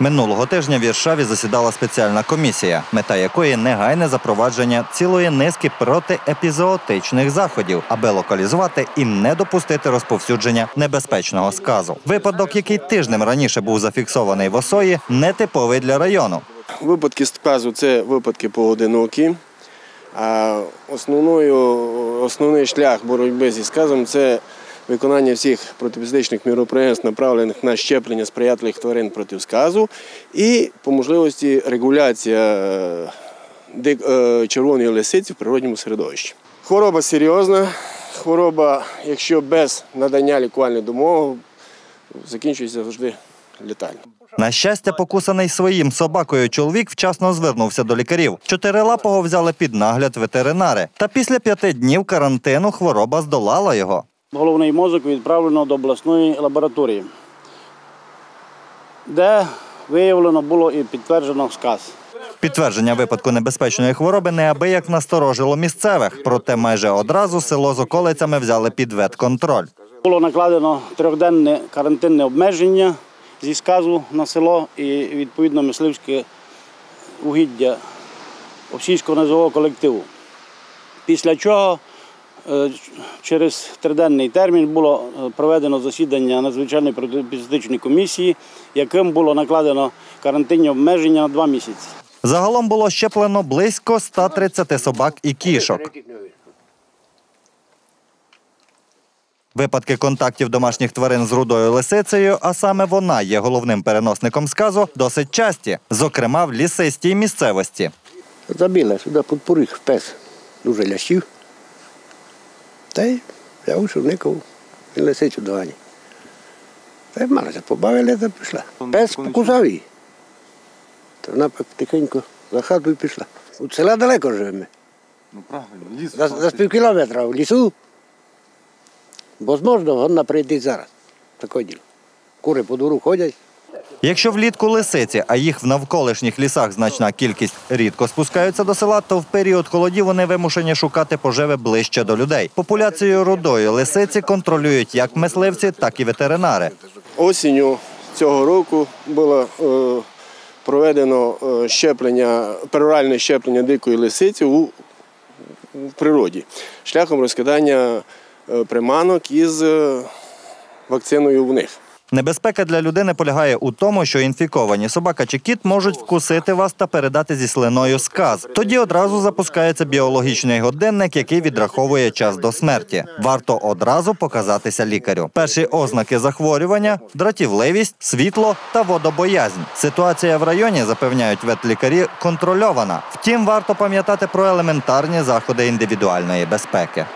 Минулого тижня в Віршаві засідала спеціальна комісія, мета якої негайне запровадження цілої низки протиепізоотичних заходів, аби локалізувати і не допустити розповсюдження небезпечного сказу. Випадок, який тижнем раніше був зафіксований в Осої, нетиповий для району. Випадки сказу це випадки поодинокі. А основною, основний шлях боротьби зі сказом це виконання всіх протипізичних міроприємств, направлених на щеплення сприятливих тварин проти сказу, і по можливості регуляція е, е, червоної лисиці в природньому середовищі. Хвороба серйозна. Хвороба, якщо без надання лікувальної допомоги, закінчується завжди летально. На щастя, покусаний своїм собакою чоловік вчасно звернувся до лікарів. Чотирилапого взяли під нагляд ветеринари. Та після п'яти днів карантину хвороба здолала його. Головний мозок відправлено до обласної лабораторії, де виявлено було і підтверджено сказ. Підтвердження випадку небезпечної хвороби неабияк насторожило місцевих, проте майже одразу село з околицями взяли під ветконтроль. Було накладено трьохденне карантинне обмеження зі сказу на село і відповідно мисливське угіддя Овсійського низового колективу. Після чого через триденний термін було е, проведено засідання надзвичайної протипізичної комісії, яким було накладено карантинні обмеження на два місяці. Загалом було щеплено близько 130 собак і кішок. Випадки контактів домашніх тварин з рудою лисицею, а саме вона є головним переносником сказу, досить часті, зокрема в лісистій місцевості. Забіла сюди під пес дуже лящів. Та й взяв шурников і лисицю догані. Та й малася побавили та пішла. Пес покусав її. Та вона тихенько за хату і пішла. У села далеко живемо. Ну правильно, ліс. За, за пів кілометра в лісу. Бо зможна, вона прийде зараз. Таке діло. Кури по двору ходять. Якщо влітку лисиці, а їх в навколишніх лісах значна кількість рідко спускаються до села, то в період холодів вони вимушені шукати поживи ближче до людей. Популяцію рудої лисиці контролюють як мисливці, так і ветеринари. Осінню цього року було е, проведено е, щеплення, пероральне щеплення дикої лисиці у, природі шляхом розкидання е, приманок із вакциною в них. Небезпека для людини полягає у тому, що інфіковані собака чи кіт можуть вкусити вас та передати зі слиною сказ. Тоді одразу запускається біологічний годинник, який відраховує час до смерті. Варто одразу показатися лікарю. Перші ознаки захворювання дратівливість, світло та водобоязнь. Ситуація в районі запевняють ветлікарі контрольована. Втім, варто пам'ятати про елементарні заходи індивідуальної безпеки.